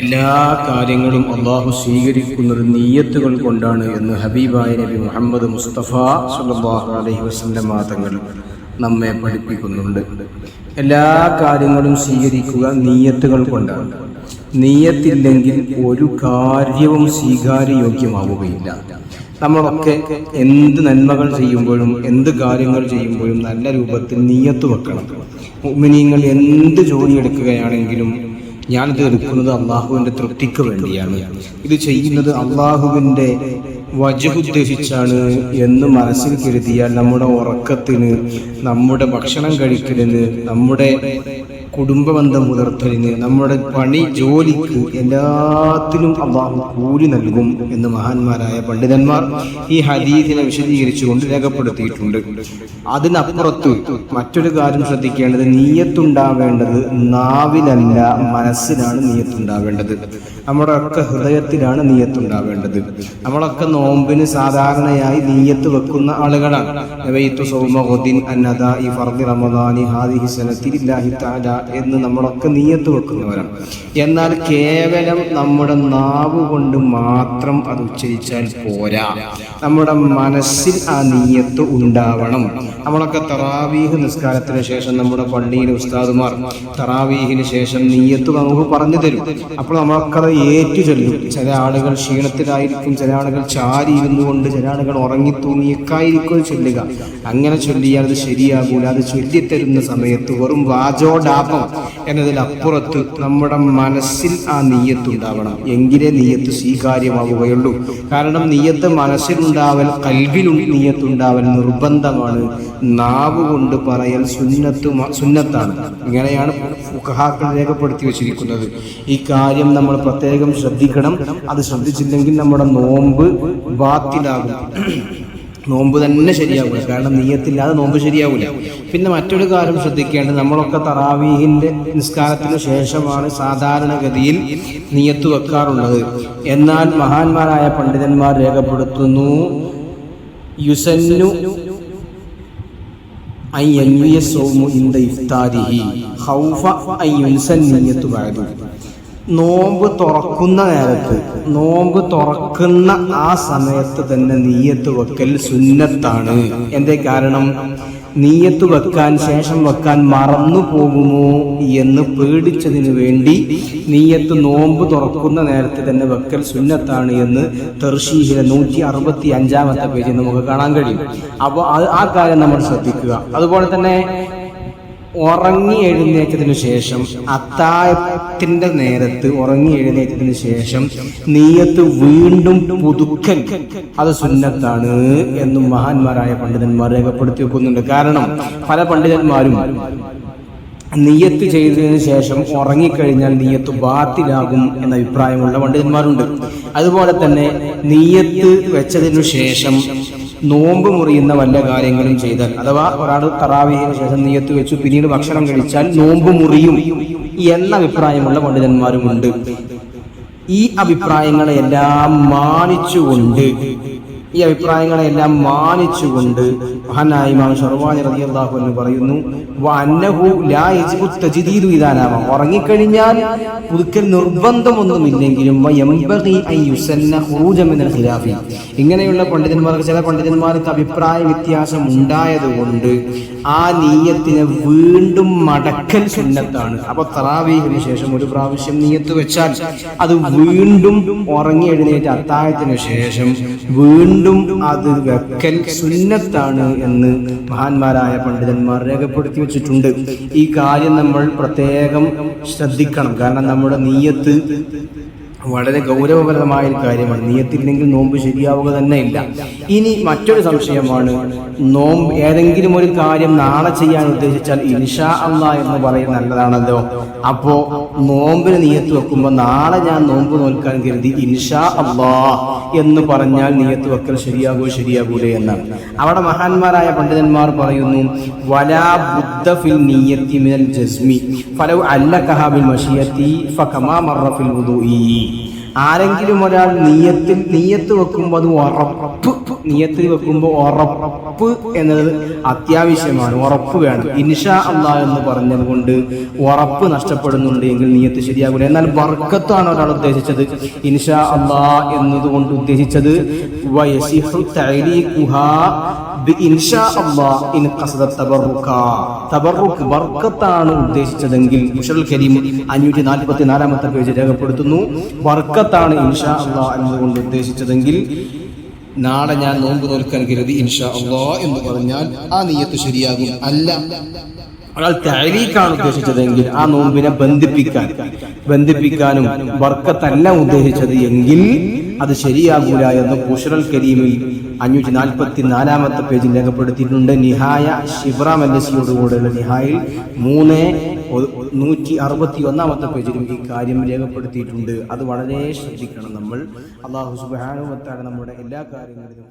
എല്ലാ കാര്യങ്ങളും അള്ളാഹു സ്വീകരിക്കുന്നത് നീയത്തുകൾ കൊണ്ടാണ് എന്ന് ഹബീബായ നബി മുഹമ്മദ് മുസ്തഫ സല്ലല്ലാഹു അലൈഹി വസല്ലം തങ്ങൾ നമ്മെ പഠിപ്പിക്കുന്നുണ്ട്. എല്ലാ കാര്യങ്ങളും സ്വീകരിക്കുക നീയത്തുകൾ കൊണ്ടാണ്. നീയത്തില്ലെങ്കിൽ ഒരു കാര്യവും സ്വീകാര്യയോഗ്യമാവുകയില്ല. നമ്മളൊക്കെ എന്ത് നന്മകൾ ചെയ്യുമ്പോഴും എന്ത് കാര്യങ്ങൾ ചെയ്യുമ്പോഴും നല്ല രൂപത്തിൽ നീയത്ത് വെക്കണം. മുഅ്മിനീങ്ങൾ എന്ത് ജോലി എടുക്കുകയാണെങ്കിലും ഞാനിത് എടുക്കുന്നത് അള്ളാഹുവിന്റെ തൃപ്തിക്ക് വേണ്ടിയാണ്. ഇത് ചെയ്യുന്നത് അള്ളാഹുവിന്റെ വജുദ്ദേശിച്ചാണ് എന്ന് മനസ്സിൽ കരുതിയാൽ നമ്മുടെ ഉറക്കത്തിന് നമ്മുടെ ഭക്ഷണം കഴിക്കലിന് നമ്മുടെ കുടുംബബന്ധം പുലർത്തലിന് നമ്മുടെ പണി ജോലിക്ക് എല്ലാത്തിനും അള്ളാഹു കൂലി നൽകും എന്ന് മഹാന്മാരായ പണ്ഡിതന്മാർ ഈ ഹദീദിനെ വിശദീകരിച്ചുകൊണ്ട് രേഖപ്പെടുത്തിയിട്ടുണ്ട്. അതിനപ്പുറത്ത് മറ്റൊരു കാര്യം ശ്രദ്ധിക്കേണ്ടത് നീയത്തുണ്ടാവേണ്ടത് നാവിലല്ല മനസ്സിലാണ് നീയത്തുണ്ടാവേണ്ടത്. നമ്മുടെ ഒക്കെ ഹൃദയത്തിലാണ് നീയത്തുണ്ടാവേണ്ടത്. നമ്മളൊക്കെ നോമ്പിന് സാധാരണയായി നീയത്ത് വെക്കുന്ന ആളുകളാണ്. എന്ന് നമ്മളൊക്കെ നീയത്ത് വെക്കുന്നവരാണ്. എന്നാൽ കേവലം നമ്മുടെ നാവ് കൊണ്ട് മാത്രം അത് ഉച്ചരിച്ചാൽ പോരാ. നമ്മുടെ മനസ്സിൽ ആ നീയത്ത് ഉണ്ടാവണം. നമ്മളൊക്കെ തറാവീഹ് നിസ്കാരത്തിന് ശേഷം നമ്മുടെ പള്ളിയിലെ ഉസ്താദുമാർ തറാവീഹിന് ശേഷം നീയത്ത് നമുക്ക് പറഞ്ഞു തരും. അപ്പോൾ നമ്മളൊക്കെ ഏറ്റു ചൊല്ലും. ചില ആളുകൾ ക്ഷീണത്തിലായിരിക്കും ചില ആളുകൾ ചാരി ഇരുന്നു കൊണ്ട് ചില ആളുകൾ ഉറങ്ങി തൂങ്ങിയൊക്കെ ആയിരിക്കും ചൊല്ലുക. അങ്ങനെ ചൊല്ലിയാൽ അത് ശരിയാകൂല. അത് ചൊല്ലിത്തരുന്ന സമയത്ത് വെറും വാചോഡാപം എന്നതിലപ്പുറത്ത് നമ്മുടെ മനസ്സിൽ ആ നീയത്തുണ്ടാവണം. എങ്കിലേ നീയത്ത് സ്വീകാര്യമാവുകയുള്ളൂ. കാരണം നീയത്ത് മനസ്സിലുണ്ടാവൽ കൽവിൽ നീയത്തുണ്ടാവൽ നിർബന്ധമാണ്. നാവ് കൊണ്ട് പറയൽ സുന്നത്ത് സുന്നത്താണ്. ഇങ്ങനെയാണ് ഫുഹാക്കൾ രേഖപ്പെടുത്തി വെച്ചിരിക്കുന്നത്. ഈ കാര്യം നമ്മൾ പ്രത്യേകം ശ്രദ്ധിക്കണം. അത് ശ്രദ്ധിച്ചില്ലെങ്കിൽ നമ്മുടെ നോമ്പ് ബാത്തിലാകും നോമ്പ് തന്നെ ശരിയാവില്ല കാരണം നീയത്തില്ലാതെ നോമ്പ് ശരിയാവില്ല പിന്നെ മറ്റൊരു കാര്യം ശ്രദ്ധിക്കേണ്ടത് നമ്മളൊക്കെ തറാവീഹിന്റെ നിസ്കാരത്തിന് ശേഷമാണ് സാധാരണഗതിയിൽ നീയത്ത് വെക്കാറുള്ളത്. എന്നാൽ മഹാന്മാരായ പണ്ഡിതന്മാർ രേഖപ്പെടുത്തുന്നു യുസന്നു അൻ യൻവിയ സൗമു ഇന്ദ ഇഫ്താരിഹി ഖൗഫ അൻ നീയത്ത് നോമ്പ് തുറക്കുന്ന നേരത്ത് നോമ്പ് തുറക്കുന്ന ആ സമയത്ത് തന്നെ നീയത്ത് വെക്കൽ സുന്നത്താണ്. എന്തേ കാരണം? നീയത്ത് വെക്കാൻ ശേഷം വെക്കാൻ മറന്നു പോകുമോ എന്ന് പേടിച്ചതിന് വേണ്ടി നീയത്ത് നോമ്പ് തുറക്കുന്ന നേരത്ത് തന്നെ വെക്കൽ സുന്നത്താണ് എന്ന് തെർഷീഹിലെ നൂറ്റി അറുപത്തി അഞ്ചാമത്തെ പേജിൽ നമുക്ക് കാണാൻ കഴിയും. അപ്പോൾ ആ കാര്യം നമ്മൾ ശ്രദ്ധിക്കുക. അതുപോലെ തന്നെ ഉറങ്ങി എഴുന്നേറ്റതിനു ശേഷം അത്താഴത്തിന്റെ നേരത്ത് ഉറങ്ങി എഴുന്നേറ്റതിനു ശേഷം നീയത്ത് വീണ്ടും പുതുക്കൽ. അത് സുന്നത്താണ് എന്നും മഹാന്മാരായ പണ്ഡിതന്മാർ രേഖപ്പെടുത്തി വെക്കുന്നുണ്ട്. കാരണം പല പണ്ഡിതന്മാരും നീയത്ത് ചെയ്തതിന് ശേഷം ഉറങ്ങിക്കഴിഞ്ഞാൽ നീയത്ത് ബാത്തിലാകും എന്ന അഭിപ്രായമുള്ള പണ്ഡിതന്മാരുണ്ട്. അതുപോലെ തന്നെ നീയത്ത് വെച്ചതിനു ശേഷം നോമ്പ് മുറിയുന്ന വല്ല കാര്യങ്ങളും ചെയ്താൽ അഥവാ ഒരാൾ തറാവിഹിന് ശേഷം നീയത്ത് വെച്ചു പിന്നീട് ഭക്ഷണം കഴിച്ചാൽ നോമ്പ് മുറിയും. എന്ന അഭിപ്രായമുള്ള പണ്ഡിതന്മാരുമുണ്ട്. ഈ അഭിപ്രായങ്ങളെല്ലാം മാനിച്ചുകൊണ്ട് ഈ അഭിപ്രായങ്ങളെല്ലാം മാനിച്ചുകൊണ്ട് മഹാനായ ഇമാം ഷർവാനി റതിയാഹു എന്ന് പറയുന്നു ഉറങ്ങിക്കഴിഞ്ഞാൽ പുതുക്കൽ നിർബന്ധമൊന്നുമില്ലെങ്കിലും ഖിലാഫി. ഇങ്ങനെയുള്ള പണ്ഡിതന്മാർക്ക് ചില പണ്ഡിതന്മാർക്ക് അഭിപ്രായ വ്യത്യാസം ഉണ്ടായതുകൊണ്ട് ആ നീയത്തിനെ വീണ്ടും മടക്കൽ സുന്നത്താണ്. അപ്പൊ തറാവീഹിന് ശേഷം ഒരു പ്രാവശ്യം നീയത്ത് വെച്ചാൽ അത് വീണ്ടും ഉറങ്ങി എഴുന്നേറ്റ് അത്താഴത്തിന് ശേഷം വീണ്ടും അത് വെക്കൽ സുന്നത്താണ് എന്ന് മഹാന്മാരായ പണ്ഡിതന്മാർ രേഖപ്പെടുത്തി വെച്ചിട്ടുണ്ട്. ഈ കാര്യം നമ്മൾ പ്രത്യേകം ശ്രദ്ധിക്കണം. കാരണം നമ്മുടെ നീയത്ത് വളരെ ഗൗരവപരമായ ഒരു കാര്യമാണ്. നീയത്തില്ലെങ്കിൽ നോമ്പ് ശരിയാവുക തന്നെ ഇല്ല ഇനി മറ്റൊരു സംശയമാണ്. നോമ്പ് ഏതെങ്കിലും ഒരു കാര്യം നാളെ ചെയ്യാൻ ഉദ്ദേശിച്ചാൽ ഇൻഷാ അല്ല എന്ന് പറയുന്നത് നല്ലതാണല്ലോ. അപ്പോ നോമ്പിന് നീയത്ത് വെക്കുമ്പോൾ നാളെ ഞാൻ നോമ്പ് നോൽക്കാൻ കരുതി ഇൻഷാ അള്ളാ എന്ന് പറഞ്ഞാൽ നീയത്ത് വെക്കൽ ശരിയാകൂ ശരിയാകൂലേ എന്നാണ് അവിടെ മഹാന്മാരായ പണ്ഡിതന്മാർ പറയുന്നു വലാ ബുദ്ധ ഫിൽ നീയത്തി മിനൽ ജസ്മി ഫലവ് അല്ല കഹാബിൽ മഷിയത്തി ഫ കമാ മറ ഫിൽ വുദൂഇ. ആരെങ്കിലും ഒരാൾ നീയത്തിൽ നീയത്ത് വെക്കുമ്പോൾ അത് ഉറപ്പ്. നിയത്തിൽ വെക്കുമ്പോൾ ഉറപ്പ് എന്നത് അത്യാവശ്യമാണ് ഉറപ്പ് വേണം. ഇൻഷാ അള്ളാ എന്ന് പറഞ്ഞത് കൊണ്ട് ഉറപ്പ് നഷ്ടപ്പെടുന്നുണ്ട് എങ്കിൽ നിയത്ത് ശരിയാകില്ല എന്നാൽ ബർക്കത്താണ് ഒരാൾ ഉദ്ദേശിച്ചത്. ഇൻഷാ അള്ളാ എന്നതുകൊണ്ട് ഉദ്ദേശിച്ചത് ാണ് ഉദ്ദേശിച്ചതെങ്കിൽ കരീം അഞ്ഞൂറ്റി നാൽപ്പത്തി നാലാമത്തെ പേജ് രേഖപ്പെടുത്തുന്നു. ബർക്കത്താണ് ഇൻഷാ അള്ളാ എന്നതുകൊണ്ട് ഉദ്ദേശിച്ചതെങ്കിൽ നാളെ ഞാൻ നോമ്പ് നോൽക്കാൻ കരുതി ഇൻഷാ അള്ളാ എന്ന് പറഞ്ഞാൽ ആ നീയത്ത് ശരിയാകും അല്ല. ഒരാൾ തഴലീക്കാണ് ഉദ്ദേശിച്ചതെങ്കിൽ ആ നോമ്പിനെ ബന്ധിപ്പിക്കാൻ ബന്ധിപ്പിക്കാനും വർക്കത്തല്ല ഉദ്ദേശിച്ചത് എങ്കിൽ അത് ശരിയാകൂല എന്ന് പുഷറൽ കരീമിൽ അഞ്ഞൂറ്റി നാൽപ്പത്തി നാലാമത്തെ പേജിൽ രേഖപ്പെടുത്തിയിട്ടുണ്ട്. നിഹായ ശിബ്രാം എൽ എസിയോടുകൂടെയുള്ള നിഹായിൽ മൂന്ന് നൂറ്റി അറുപത്തി ഒന്നാമത്തെ പേജിലും ഈ കാര്യം രേഖപ്പെടുത്തിയിട്ടുണ്ട്. അത് വളരെ ശ്രദ്ധിക്കണം നമ്മൾ. അള്ളാഹു സുബാനുവത്താണ് നമ്മുടെ എല്ലാ കാര്യങ്ങളിലും